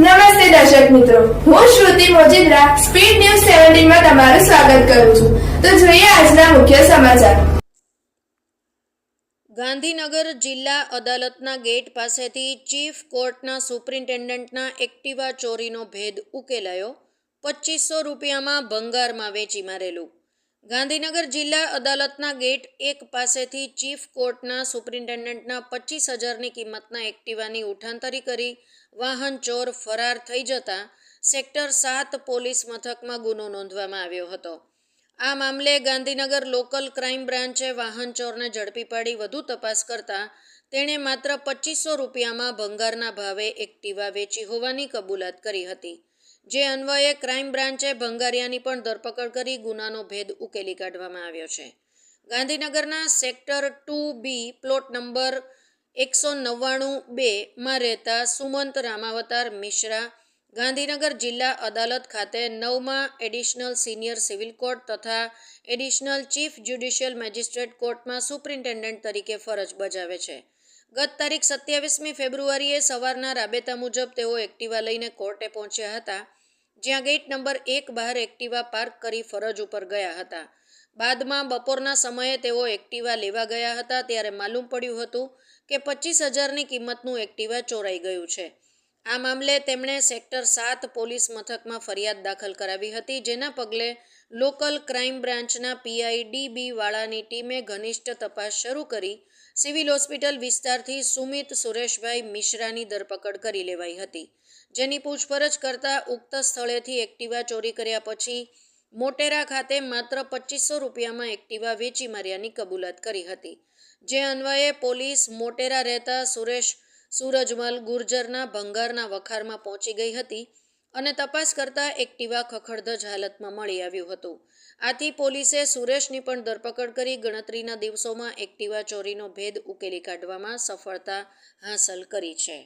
નમસ્તે દર્શક મિત્રો. હું શ્રુતિ મોજીદ્રા, સ્પીડ ન્યૂઝ સેવન્ટીનમાં તમારું સ્વાગત કરું છું. તો જોઈએ આજના મુખ્ય સમાચાર. ગાંધીનગર જિલ્લા અદાલતના ગેટ પાસેથી ચીફ કોર્ટના સુપ્રિન્ટેન્ડન્ટના એક્ટિવા ચોરીનો ભેદ ઉકેલાયો. પચીસો રૂપિયામાં ભંગારમાં વેચી મારેલું. ગાંધીનગર જિલ્લા અદાલતના ગેટ એક પાસેથી ચીફ કોર્ટના સુપ્રિન્ટેન્ડન્ટના પચીસ હજારની કિંમતના એક્ટિવાની ઉઠાંતરી કરી, વાહન ચોર ફરાર થઈ જતા સેક્ટર સાત પોલીસ મથકમાં ગુનો નોંધવામાં આવ્યો હતો. આ મામલે ગાંધીનગર લોકલ ક્રાઇમ બ્રાન્ચે વાહન ચોરને ઝડપી પાડી વધુ તપાસ કરતા તેણે માત્ર પચીસો રૂપિયામાં ભંગારના ભાવે એક્ટિવા વેચી હોવાની કબૂલાત કરી હતી. જે અન્વયે ક્રાઇમ બ્રાન્ચે ભંગારિયાની પણ ધરપકડ કરી ગુનાનો ભેદ ઉકેલી કાઢવામાં આવ્યો છે. ગાંધીનગરના sector two B plot number એકસો નવ્વાણું બેમાં રહેતા સુમંત રામાવતાર મિશ્રા ગાંધીનગર જિલ્લા અદાલત ખાતે નવમાં એડિશનલ સિનિયર સિવિલ કોર્ટ તથા એડિશનલ ચીફ જ્યુડિશિયલ મેજિસ્ટ્રેટ કોર્ટમાં સુપ્રિન્ટેન્ડન્ટ તરીકે ફરજ બજાવે છે. ગત તારીખ સત્યાવીસમી ફેબ્રુઆરીએ સવારના રાબેતા મુજબ તેઓ એક્ટિવા લઈને કોર્ટે પહોંચ્યા હતા, જ્યાં ગેટ નંબર એક બહાર એક્ટિવા પાર્ક કરી ફરજ ઉપર ગયા હતા. બાદમાં બપોરના સમયે તેઓ એક્ટિવા લેવા ગયા હતા, ત્યારે માલુમ પડ્યું હતું કે પચીસ હજારની કિંમતનું એક્ટિવા ચોરાઈ ગયું છે. આ મામલે તેમણે સેક્ટર સાત પોલીસ મથકમાં ફરિયાદ દાખલ કરાવી હતી, જેના પગલે લોકલ ક્રાઇમ બ્રાન્ચના પીઆઈ ડીબી વાળાની ટીમે ઘનિષ્ઠ તપાસ શરૂ કરી. સિવિલ હોસ્પિટલ વિસ્તારથી સુમિત સુરેશભાઈ મિશ્રાની ધરપકડ કરી લેવાઈ હતી. જેની પૂછપરછ કરતા ઉક્ત સ્થળેથી એક્ટિવા ચોરી કર્યા પછી મોટેરા ખાતે માત્ર પચીસો રૂપિયામાં એક્ટિવા વેચી માર્યાની કબૂલાત કરી હતી. જે અન્વયે પોલીસ મોટેરા રહેતા સુરેશ સૂરજમલ, ગુર્જરના, ભંગારના વખારમાં પહોંચી ગઈ હતી અને તપાસ કરતા એક્ટિવા ખખડધજ હાલતમાં મળી આવ્યું હતું. આથી પોલીસે સુરેશની પણ ધરપકડ કરી ગણતરીના દિવસોમાં એક્ટિવા ચોરીનો ભેદ ઉકેલી કાઢવામાં સફળતા હાંસલ કરી છે.